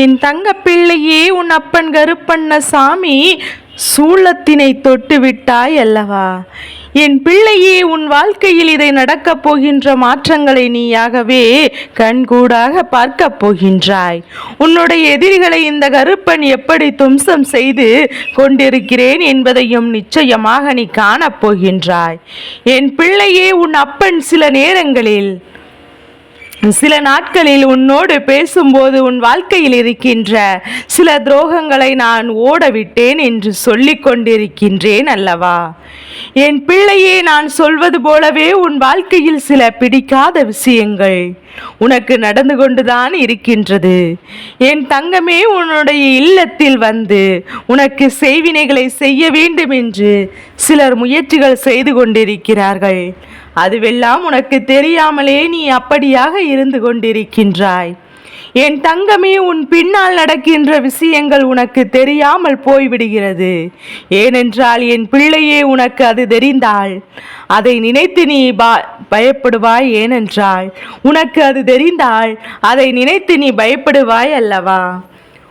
என் தங்க பிள்ளையே உன் அப்பன் கருப்பண்ண சாமி சூளத்தினை தொட்டு விட்டாய் அல்லவா? என் பிள்ளையே உன் வாழ்க்கையில் இதை நடக்கப் போகின்ற மாற்றங்களை நீயாகவே கண்கூடாக பார்க்கப் போகின்றாய். உன்னுடைய எதிரிகளை இந்த கருப்பன் எப்படி தும்சம் செய்து கொண்டிருக்கிறேன் என்பதையும் நிச்சயமாக நீ காணப் போகின்றாய். என் பிள்ளையே உன் அப்பன் சில நேரங்களில் சில நாட்களில் உன்னோடு பேசும்போது உன் வாழ்க்கையில் இருக்கின்ற சில துரோகங்களை நான் ஓடவிட்டேன் என்று சொல்லிக் கொண்டிருக்கின்றேன் அல்லவா? என் பிள்ளையே நான் சொல்வது போலவே உன் வாழ்க்கையில் சில பிடிக்காத விஷயங்கள் உனக்கு நடந்து கொண்டுதான் இருக்கின்றது. என் தங்கமே உன்னுடைய இல்லத்தில் வந்து உனக்கு செய்வினைகளை செய்ய வேண்டும் என்று சிலர் முயற்சிகள் செய்து கொண்டிருக்கிறார்கள். அதுவெல்லாம் உனக்கு தெரியாமலே நீ அப்படியாக இருந்து கொண்டிருக்கின்றாய். என் தங்கமே உன் பின்னால் நடக்கின்ற விஷயங்கள் உனக்கு தெரியாமல் போய்விடுகிறது. ஏனென்றால் என் பிள்ளையே உனக்கு அது தெரிந்தால் அதை நினைத்து நீ பா பயப்படுவாய் ஏனென்றால் உனக்கு அது தெரிந்தால் அதை நினைத்து நீ பயப்படுவாய் அல்லவா?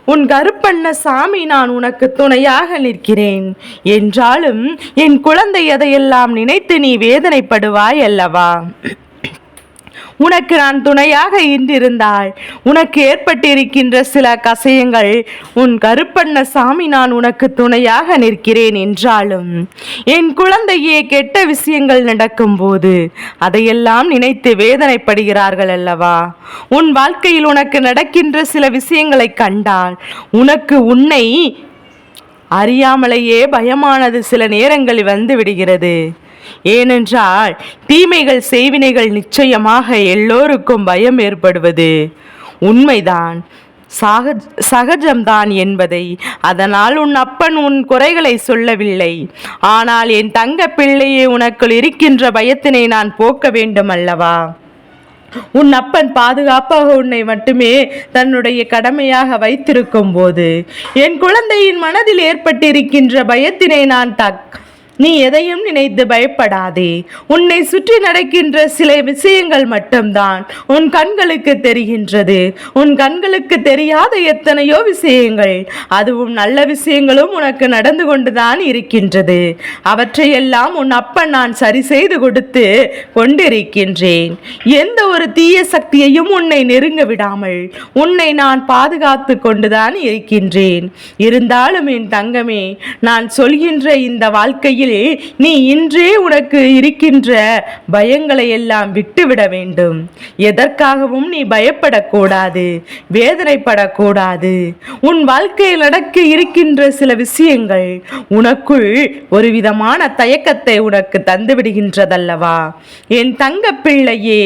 உன் கருப்பண்ண சாமி நான் உனக்கு துணையாக நிற்கிறேன். என்றாலும் என் குழந்தை அதையெல்லாம் நினைத்து நீ வேதனைப்படுவாய் அல்லவா? உனக்கு நான் துணையாக இன்றிருந்தால் உனக்கு ஏற்பட்டிருக்கின்ற சில கசயங்கள் உன் கருப்பண்ண சாமி நான் உனக்கு துணையாக நிற்கிறேன் என்றாலும் என் குழந்தையே கெட்ட விஷயங்கள் நடக்கும்போது அதையெல்லாம் நினைத்து வேதனைப்படுகிறார்கள் அல்லவா? உன் வாழ்க்கையில் உனக்கு நடக்கின்ற சில விஷயங்களை கண்டால் உனக்கு உன்னை அறியாமலேயே பயமானது சில நேரங்களில் வந்து விடுகிறது. ஏனென்றால் தீமைகள் செய்வினைகள் நிச்சயமாக எல்லோருக்கும் பயம் ஏற்படுவது. உண்மைதான். சக சகஜம்தான் என்பதை. அதனால் உன் அப்பன் உன் குறைகளை சொல்லவில்லை. ஆனால் என் தங்க பிள்ளையே உனக்குள் இருக்கின்ற பயத்தினை நான் போக்க வேண்டும் அல்லவா? உன் அப்பன் பாதுகாப்பாக உன்னை மட்டுமே தன்னுடைய கடமையாக வைத்திருக்கும் போது என் குழந்தையின் மனதில் ஏற்பட்டிருக்கின்ற பயத்தினை நான் தக் நீ எதையும் நினைத்து பயப்படாதே. உன்னை சுற்றி நடக்கின்ற சில விஷயங்கள் மட்டும்தான் உன் கண்களுக்கு தெரிகின்றது. உன் கண்களுக்கு தெரியாத எத்தனையோ விஷயங்கள் அதுவும் நல்ல விஷயங்களும் உனக்கு நடந்து கொண்டுதான் இருக்கின்றது. அவற்றையெல்லாம் உன் அப்பன் நான் சரி செய்து கொடுத்து கொண்டிருக்கின்றேன். எந்த ஒரு தீய சக்தியையும் உன்னை நெருங்க விடாமல் உன்னை நான் பாதுகாத்து கொண்டுதான் இருக்கின்றேன். இருந்தாலும் என் தங்கமே நான் சொல்கின்ற இந்த வாழ்க்கையில் நீ இன்றே உனக்கு இருக்கின்ற பயங்களை எல்லாம் விட்டுவிட வேண்டும். எதற்காகவும் நீ பயப்படக்கூடாது வேதனைப்படக்கூடாது. உன் வாழ்க்கையில் நடக்க இருக்கின்ற சில விஷயங்கள் உனக்குள் ஒரு விதமான தயக்கத்தை உனக்கு தந்து விடுகின்றதல்லவா என் தங்க பிள்ளையே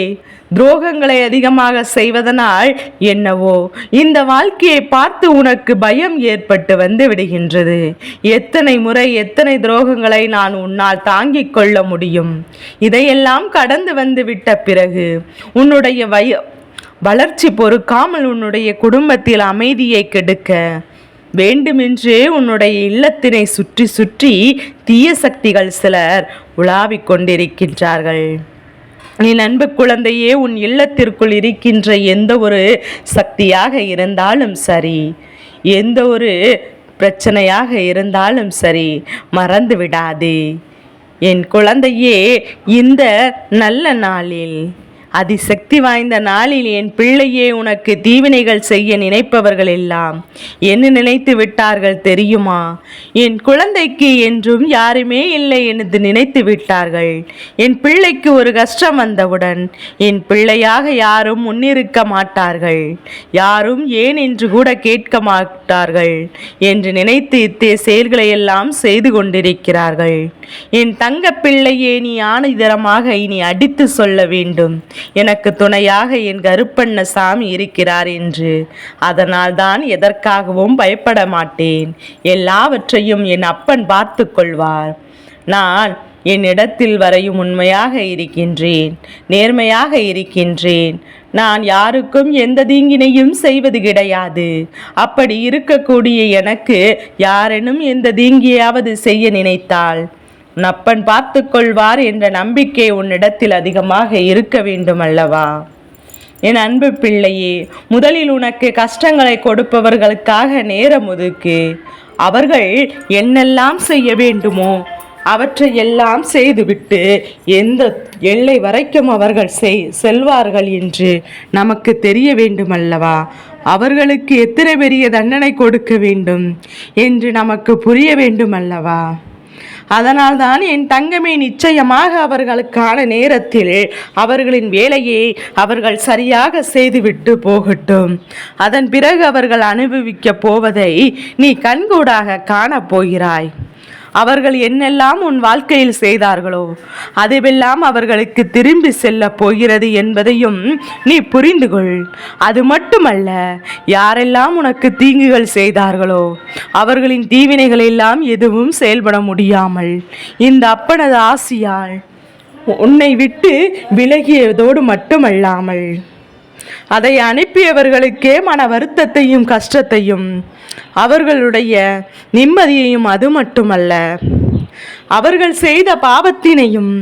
துரோகங்களை அதிகமாக செய்வதனால் என்னவோ? இந்த வாழ்க்கையை பார்த்து உனக்கு பயம் ஏற்பட்டு வந்து விடுகின்றது. எத்தனை முறை எத்தனை துரோகங்களை நான் உன்னால் தாங்கிக் கொள்ள முடியும்? இதையெல்லாம் கடந்து வந்து விட்ட பிறகு உன்னுடைய வய வளர்ச்சி பொறுக்காமல் உன்னுடைய குடும்பத்தில் அமைதியை கெடுக்க வேண்டுமென்றே உன்னுடைய இல்லத்தினை சுற்றி சுற்றி தீய சக்திகள் சிலர் உலாவிக் கொண்டிருக்கின்றார்கள். என் அன்பு குழந்தையே உன் இல்லத்திற்குள் இருக்கின்ற எந்த ஒரு சக்தியாக இருந்தாலும் சரி எந்த ஒரு பிரச்சனையாக இருந்தாலும் சரி மறந்து விடாதே. என் குழந்தையே இந்த நல்ல நாளில் அதிசக்தி வாய்ந்த நாளில் என் பிள்ளையே உனக்கு தீவினைகள் செய்ய நினைப்பவர்கள் எல்லாம் என்ன நினைத்து விட்டார்கள் தெரியுமா? என் குழந்தைக்கு என்றும் யாருமே இல்லை என்று நினைத்து விட்டார்கள். என் பிள்ளைக்கு ஒரு கஷ்டம் வந்தவுடன் என் பிள்ளையாக யாரும் முன்னிருக்க மாட்டார்கள். யாரும் ஏன் என்று கூட கேட்க மாட்டார்கள் என்று நினைத்து இத்தே செயல்களை எல்லாம் செய்து கொண்டிருக்கிறார்கள். என் தங்க பிள்ளையே நீ ஆணிதரமாக இனி அடித்து சொல்ல வேண்டும். எனக்கு துணையாக என் கருப்பண்ண சாமி இருக்கிறார் என்று. அதனால் தான் எதற்காகவும் பயப்பட மாட்டேன். எல்லாவற்றையும் என் அப்பன் பார்த்து கொள்வார். நான் என்னிடத்தில் வரையும் உண்மையாக இருக்கின்றேன். நேர்மையாக இருக்கின்றேன். நான் யாருக்கும் எந்த தீங்கினையும் செய்வது கிடையாது. அப்படி இருக்கக்கூடிய எனக்கு யாரேனும் எந்த தீங்கியாவது செய்ய நினைத்தாள் நப்பன் பார்த்து கொள்வார் என்ற நம்பிக்கை உன்னிடத்தில் அதிகமாக இருக்க வேண்டும் அல்லவா? என் அன்பு பிள்ளையே முதலில் உனக்கு கஷ்டங்களை கொடுப்பவர்களுக்காக நேரம் ஒதுக்கு. அவர்கள் என்னெல்லாம் செய்ய வேண்டுமோ அவற்றை எல்லாம் செய்துவிட்டு எந்த எல்லை வரைக்கும் அவர்கள் செய் செல்வார்கள் என்று நமக்கு தெரிய வேண்டுமல்லவா அவர்களுக்கு எத்தனை பெரிய தண்டனை கொடுக்க வேண்டும் என்று நமக்கு புரிய வேண்டுமல்லவா அதனால்தான் என் தங்கமே நிச்சயமாக அவர்களுக்கான நேரத்தில் அவர்களின் வேலையை அவர்கள் சரியாக செய்துவிட்டு போகட்டும். அதன் பிறகு அவர்கள் அனுபவிக்கப் போவதை நீ கண்கூடாக காணப் போகிறாய். அவர்கள் என்னெல்லாம் உன் வாழ்க்கையில் செய்தார்களோ அதுவெல்லாம் அவர்களுக்கு திரும்பி செல்ல போகிறது என்பதையும் நீ புரிந்து கொள் அது மட்டுமல்ல யாரெல்லாம் உனக்கு தீங்குகள் செய்தார்களோ அவர்களின் தீவினைகள் எல்லாம் எதுவும் செயல்பட முடியாமல் இந்த அப்பனது ஆசியால் உன்னை விட்டு விலகியதோடு மட்டுமல்லாமல் அதை அனுப்பியவர்களுக்கே மன வருத்தத்தையும் கஷ்டத்தையும் அவர்களுடைய நிம்மதியையும் அது மட்டுமல்ல. அவர்கள் செய்த பாவத்தினையும்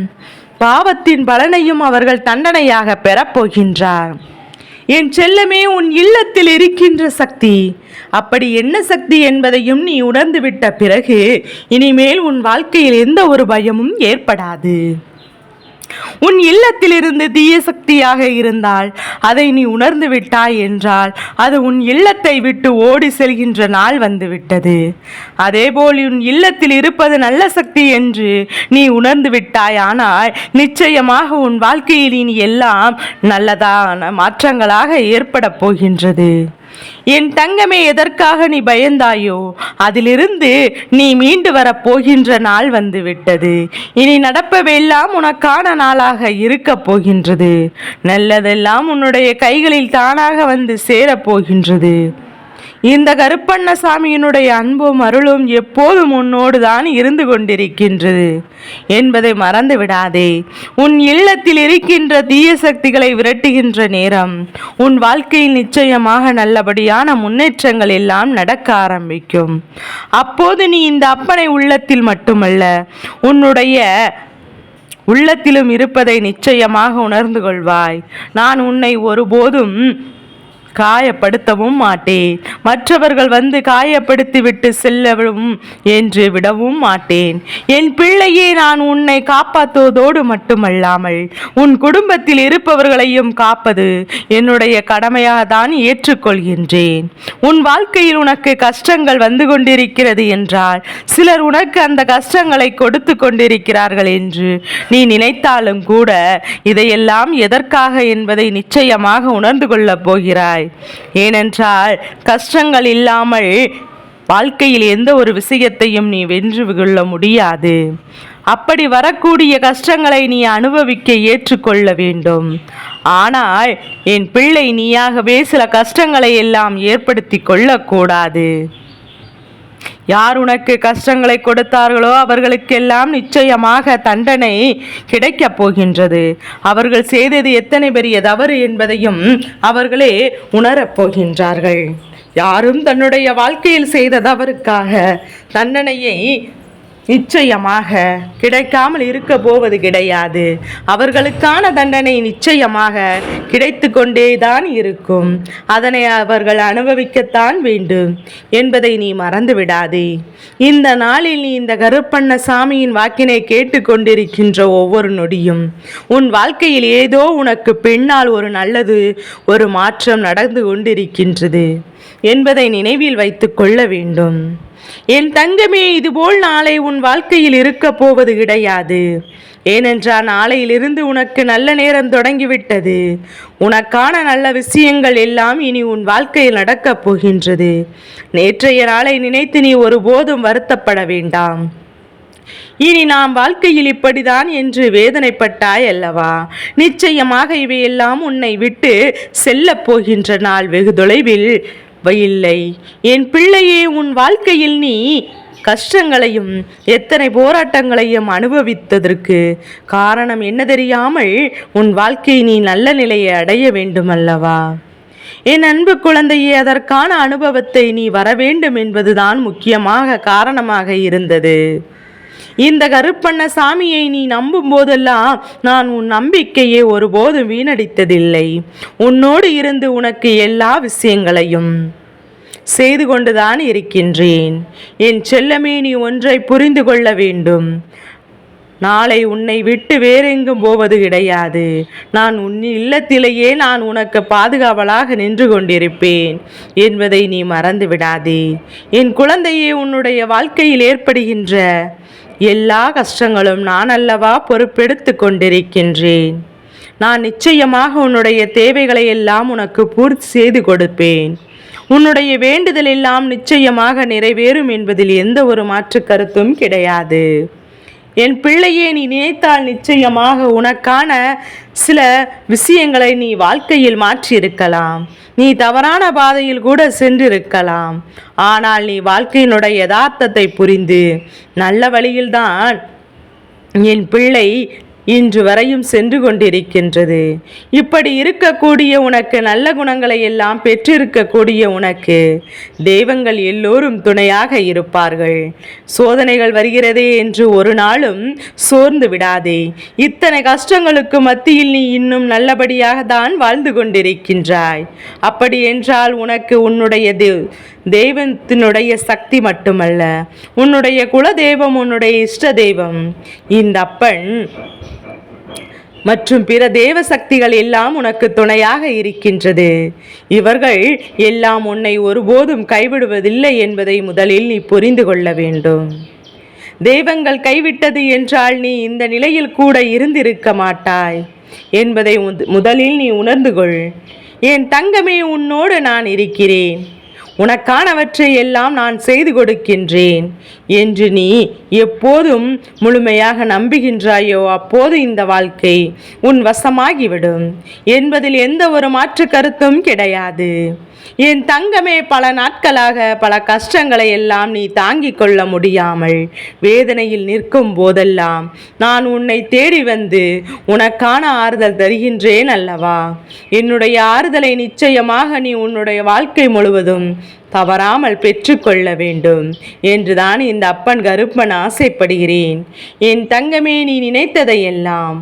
பாவத்தின் பலனையும் அவர்கள் தண்டனையாக பெறப்போகின்றார் என் செல்லமே உன் இல்லத்தில் இருக்கின்ற சக்தி அப்படி என்ன சக்தி என்பதையும் நீ உணர்ந்துவிட்ட பிறகு இனிமேல் உன் வாழ்க்கையில் எந்த ஒரு பயமும் ஏற்படாது. உன் இல்லத்திலிருந்து தீய சக்தியாக இருந்தால் அதை நீ உணர்ந்து விட்டாய் என்றால் அது உன் இல்லத்தை விட்டு ஓடி செல்கின்ற நாள் வந்துவிட்டது. அதேபோல் உன் இல்லத்தில் இருப்பது நல்ல சக்தி என்று நீ உணர்ந்து விட்டாய். ஆனால் நிச்சயமாக உன் வாழ்க்கையில் இனி எல்லாம் நல்லதான மாற்றங்களாக ஏற்பட போகின்றது. என் தங்கமே எதற்காக நீ பயந்தாயோ அதிலிருந்து நீ மீண்டு வரப் போகின்ற நாள் வந்து விட்டது இனி நடப்பவெல்லாம் உனக்கான நாளாக இருக்கப் போகின்றது. நல்லதெல்லாம் உன்னுடைய கைகளில் தானாக வந்து சேரப் போகின்றது. இந்த கருப்பண்ணசாமியினுடைய அன்பும் அருளும் எப்போதும் உன்னோடு தான் இருந்து கொண்டிருக்கின்றது. என்பதை மறந்து விடாதே. உன் இல்லத்தில் இருக்கின்ற தீய சக்திகளை விரட்டுகின்ற நேரம் உன் வாழ்க்கையில் நிச்சயமாக நல்லபடியான முன்னேற்றங்கள் எல்லாம் நடக்க ஆரம்பிக்கும். அப்போது நீ இந்த அப்பனை உள்ளத்தில் மட்டுமல்ல உன்னுடைய உள்ளத்திலும் இருப்பதை நிச்சயமாக உணர்ந்து கொள்வாய். நான் உன்னை ஒருபோதும் காயப்படுத்தவும் மாட்டேன் மற்றவர்கள் வந்து காயப்படுத்தி விட்டு செல்லவும் என்று விடவும் மாட்டேன். என் பிள்ளையே நான் உன்னை காப்பாற்றுவதோடு மட்டுமல்லாமல் உன் குடும்பத்தில் இருப்பவர்களையும் காப்பது என்னுடைய கடமையாக தான் ஏற்றுக்கொள்கின்றேன். உன் வாழ்க்கையில் உனக்கு கஷ்டங்கள் வந்து கொண்டிருக்கிறது என்றால் சிலர் உனக்கு அந்த கஷ்டங்களை கொடுத்து கொண்டிருக்கிறார்கள் என்று நீ நினைத்தாலும் கூட இதையெல்லாம் எதற்காக என்பதை நிச்சயமாக உணர்ந்து கொள்ளப் போகிறாய். ஏனென்றால் கஷ்டங்கள் இல்லாமல் வாழ்க்கையில் எந்த ஒரு விஷயத்தையும் நீ வென்று கொள்ள முடியாது. அப்படி வரக்கூடிய கஷ்டங்களை நீ அனுபவிக்க ஏற்றுக்கொள்ள வேண்டும். ஆனால் என் பிள்ளை நீயாகவே சில கஷ்டங்களை எல்லாம் ஏற்படுத்தி கொள்ளக்கூடாது யார் உனக்கு கஷ்டங்களை கொடுத்தார்களோ அவர்களுக்கெல்லாம் நிச்சயமாக தண்டனை கிடைக்கப் போகின்றது. அவர்கள் செய்தது எத்தனை பெரிய தவறு என்பதையும் அவர்களே உணரப் போகின்றார்கள். யாரும் தன்னுடைய வாழ்க்கையில் செய்த தவறுக்காக தண்டனையை நிச்சயமாக கிடைக்காமல் இருக்க போவது கிடையாது. அவர்களுக்கான தண்டனை நிச்சயமாக கிடைத்து கொண்டே தான் இருக்கும். அதனை அவர்கள் அனுபவிக்கத்தான் வேண்டும் என்பதை நீ மறந்து விடாதே இந்த நாளில் நீ இந்த கருப்பண்ண சாமியின் வாக்கினை கேட்டுக்கொண்டிருக்கின்ற ஒவ்வொரு நொடியும் உன் வாழ்க்கையில் ஏதோ உனக்கு பின்னால் ஒரு நல்லது ஒரு மாற்றம் நடந்து கொண்டிருக்கின்றது என்பதை நினைவில் வைத்து கொள்ள வேண்டும். என் தங்கமே இதுபோல் நாளை உன் வாழ்க்கையில் இருக்கப் போவது கிடையாது. ஏனென்றால் நாளையிலிருந்து உனக்கு நல்ல நேரம் தொடங்கிவிட்டது. உனக்கான நல்ல விஷயங்கள் எல்லாம் இனி உன் வாழ்க்கையில் நடக்கப் போகின்றது. நேற்றைய நாளை நினைத்து நீ ஒருபோதும் வருத்தப்பட வேண்டாம். இனி நாம் வாழ்க்கையில் இப்படிதான் என்று வேதனைப்பட்டாய் அல்லவா? நிச்சயமாக இவையெல்லாம் உன்னை விட்டு செல்லப் போகின்ற நாள் வெகு தொலைவில் இல்லை என் பிள்ளையே உன் வாழ்க்கையில் நீ கஷ்டங்களையும் எத்தனை போராட்டங்களையும் அனுபவித்ததற்கு காரணம் என்ன தெரியாமல் உன் வாழ்க்கையை நீ நல்ல நிலையை அடைய வேண்டுமல்லவா? என் அன்பு குழந்தையே அதற்கான அனுபவத்தை நீ வர வேண்டும் என்பதுதான் முக்கியமாக காரணமாக இருந்தது. இந்த கருப்பண்ண சாமியை நீ நம்பும் போதெல்லாம் நான் உன் நம்பிக்கையை ஒருபோதும் வீணடித்ததில்லை. உன்னோடு இருந்து உனக்கு எல்லா விஷயங்களையும் செய்து கொண்டுதான் இருக்கின்றேன். என் செல்லமே நீ ஒன்றை புரிந்து கொள்ள வேண்டும். நாளை உன்னை விட்டு வேறெங்கும் போவது கிடையாது. நான் உன் இல்லத்திலேயே நான் உனக்கு பாதுகாவலாக நின்று கொண்டிருப்பேன் என்பதை நீ மறந்து விடாதே. என் குழந்தையே உன்னுடைய வாழ்க்கையில் ஏற்படுகின்ற எல்லா கஷ்டங்களும் நான் அல்லவா பொறுப்பெடுத்து கொண்டிருக்கின்றேன். நான் நிச்சயமாக உன்னுடைய தேவைகளை எல்லாம் உனக்கு பூர்த்தி செய்து கொடுப்பேன். உன்னுடைய வேண்டுதல் எல்லாம் நிச்சயமாக நிறைவேறும் என்பதில் எந்த ஒரு மாற்று கருத்தும் கிடையாது. என் பிள்ளையே நீ நினைத்தால் நிச்சயமாக உனக்கான சில விஷயங்களை நீ வாழ்க்கையில் மாற்றியிருக்கலாம். நீ தவறான பாதையில் கூட சென்றிருக்கலாம். ஆனால் நீ வாழ்க்கையினுடைய யதார்த்தத்தை புரிந்து நல்ல வழியில்தான் என் பிள்ளை இன்று வரையும் சென்று கொண்டிருக்கின்றது. இப்படி இருக்கக்கூடிய உனக்கு நல்ல குணங்களை எல்லாம் பெற்றிருக்கக்கூடிய உனக்கு தெய்வங்கள் எல்லோரும் துணையாக இருப்பார்கள். சோதனைகள் வருகிறதே என்று ஒரு நாளும் சோர்ந்து விடாதே. இத்தனை கஷ்டங்களுக்கு மத்தியில் நீ இன்னும் நல்லபடியாக தான் வாழ்ந்து கொண்டிருக்கின்றாய். அப்படி என்றால் உனக்கு உன்னுடைய தெய்வத்தினுடைய சக்தி மட்டுமல்ல உன்னுடைய குல தெய்வம் உன்னுடைய இஷ்ட தெய்வம். இந்த அப்பன் மற்றும் பிற தேவ சக்திகள் எல்லாம் உனக்கு துணையாக இருக்கின்றது. இவர்கள் எல்லாம் உன்னை ஒருபோதும் கைவிடுவதில்லை என்பதை முதலில் நீ புரிந்து கொள்ள வேண்டும். தெய்வங்கள் கைவிட்டது என்றால் நீ இந்த நிலையில் கூட இருந்திருக்க மாட்டாய் என்பதை முதலில் நீ உணர்ந்து கொள். என் தங்கமே உன்னோடு நான் இருக்கிறேன். உனக்கானவற்றை எல்லாம் நான் செய்து கொடுக்கின்றேன் என்று நீ எப்போதும் முழுமையாக நம்புகின்றாயோ அப்போது இந்த வாழ்க்கை உன் வசமாகிவிடும். என்பதில் எந்த ஒரு மாற்று கருத்தும் கிடையாது. என் தங்கமே பல நாட்களாக பல கஷ்டங்களை எல்லாம் நீ தாங்கிக் கொள்ள முடியாமல் வேதனையில் நிற்கும் போதெல்லாம் நான் உன்னை தேடி வந்து உனக்கான ஆறுதல் தருகின்றேன் அல்லவா? என்னுடைய ஆறுதலை நிச்சயமாக நீ உன்னுடைய வாழ்க்கை முழுவதும் தவறாமல் பெற்றுக்கொள்ள வேண்டும் என்றுதான் இந்த அப்பன் கருப்பன் ஆசைப்படுகிறேன். என் தங்கமே நீ நினைத்ததையெல்லாம்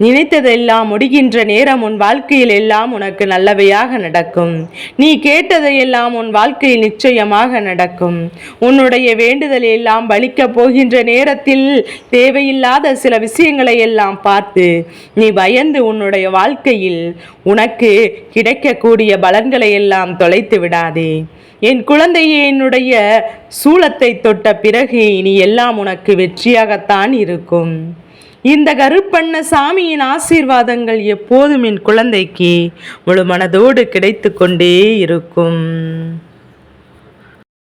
நினைத்ததெல்லாம் முடிகின்ற நேரம் உன் வாழ்க்கையில் எல்லாம் உனக்கு நல்லவையாக நடக்கும். நீ கேட்டதையெல்லாம் உன் வாழ்க்கையில் நிச்சயமாக நடக்கும். உன்னுடைய வேண்டுதல் எல்லாம் பலிக்கப் போகின்ற நேரத்தில் தேவையில்லாத சில விஷயங்களை எல்லாம் பார்த்து நீ பயந்து உன்னுடைய வாழ்க்கையில் உனக்கு கிடைக்கக்கூடிய பலன்களை எல்லாம் தொலைத்து விடாதே. என் குழந்தையே என்னுடைய சூளத்தை தொட்ட பிறகு இனி எல்லாம் உனக்கு வெற்றியாகத்தான் இருக்கும். இந்த கருப்பண்ண சாமியின் ஆசீர்வாதங்கள் எப்போதும் என் குழந்தைக்கு முழு மனதோடு கிடைத்து கொண்டே இருக்கும்.